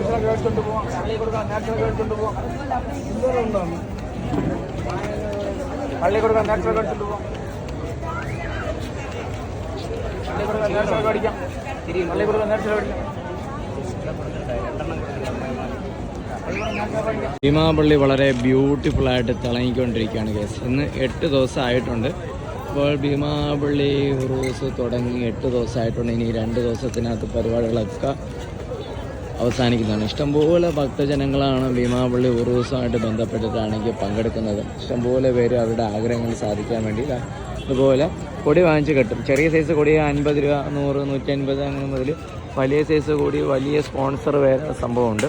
Natural എടുത്തുകൊണ്ട് പോവാം. എന്തോരം ഉണ്ടാണ് പള്ളി കൊടുക്കാം നാച്ചുറൽ എടുത്തുകൊണ്ട് പോവാം. പള്ളി കൊടുക്കാം നാച്ചുറൽ അടിക്കാം പള്ളി കൊടുക്കാം നാച്ചുറൽ അടിക്കാം ഭീമാപള്ളി വളരെ ബ്യൂട്ടിഫുൾ ആയിട്ട് തിളങ്ങിക്കൊണ്ടിരിക്കുകയാണ് കേസ്. ഇന്ന് എട്ട് ദിവസം ആയിട്ടുണ്ട് അപ്പോൾ ഭീമാപള്ളി ഉറൂസ് തുടങ്ങി എട്ട് ദിവസമായിട്ടുണ്ട്. ഇനി രണ്ട് ദിവസത്തിനകത്ത് പരിപാടികളൊക്കെ അവസാനിക്കുന്നതാണ്. ഇഷ്ടംപോലെ ഭക്തജനങ്ങളാണ് ഭീമാപള്ളി ഉറൂസുമായിട്ട് ബന്ധപ്പെട്ടിട്ടാണെങ്കിൽ പങ്കെടുക്കുന്നത്. ഇഷ്ടംപോലെ പേര് അവരുടെ ആഗ്രഹങ്ങൾ സാധിക്കാൻ വേണ്ടി അതുപോലെ കൊടി വാങ്ങിച്ച് കെട്ടും. ചെറിയ സൈസ് കൊടി അൻപത് രൂപ നൂറ് നൂറ്റൻപത് അങ്ങനെ മുതൽ വലിയ സൈസ് കൂടി വലിയ സ്പോൺസർ വരെ സംഭവമുണ്ട്.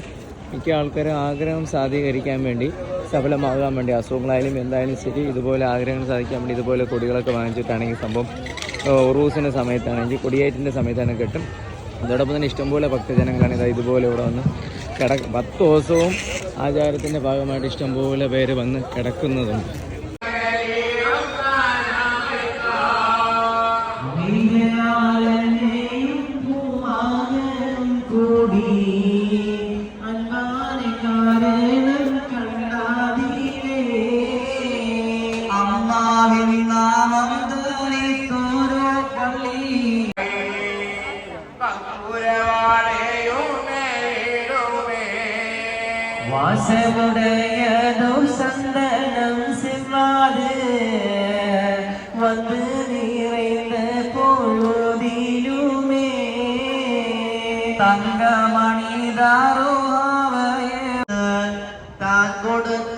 മിക്ക ആൾക്കാരും ആഗ്രഹം സാധീകരിക്കാൻ വേണ്ടി സഫലമാകാൻ വേണ്ടി അസുഖങ്ങളായാലും എന്തായാലും ശരി ഇതുപോലെ ആഗ്രഹങ്ങൾ സാധിക്കാൻ വേണ്ടി ഇതുപോലെ കൊടികളൊക്കെ വാങ്ങിച്ചിട്ടാണെങ്കിൽ സംഭവം ഉറൂസിന്റെ സമയത്താണെങ്കിൽ കൊടിയേറ്റിന്റെ സമയത്താണ് കെട്ടും. അതോടൊപ്പം തന്നെ ഇഷ്ടംപോലെ ഭക്തജനങ്ങളാണ് ഇതാ ഇതുപോലെ ഇവിടെ വന്ന് കിട പത്ത് ദിവസവും ആചാരത്തിന്റെ ഭാഗമായിട്ട് ഇഷ്ടംപോലെ പേര് വന്ന് കിടക്കുന്നതുണ്ട്. வாசமுடையதோ சந்தனம் செவ்வாது வந்து நிறைந்த பொழுதிலுமே தங்கமணிதாரோ தான் கொடுத்த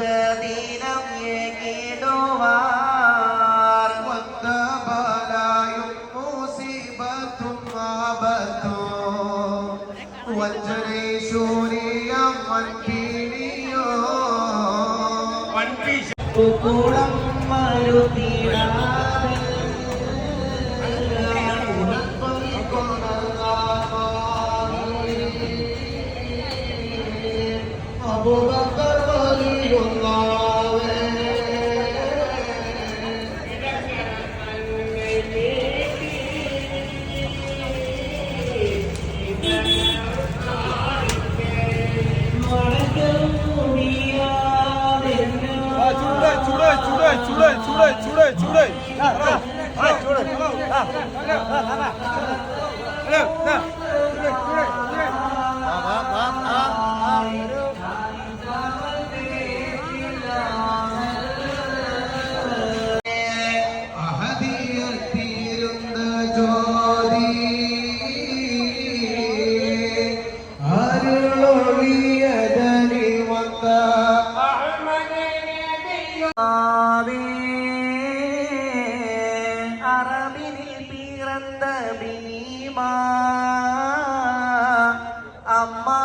കുക്കുളം മരുതിടാതെ അബൂബക്കർ വലിയുള്ളാവേ 啊！出来！出来！出来！出来！出来！出来！出来！来来来！出来！来来来来来来来来！അറബിനിൽ പിറന്ന ബിനിമാ അമ്മ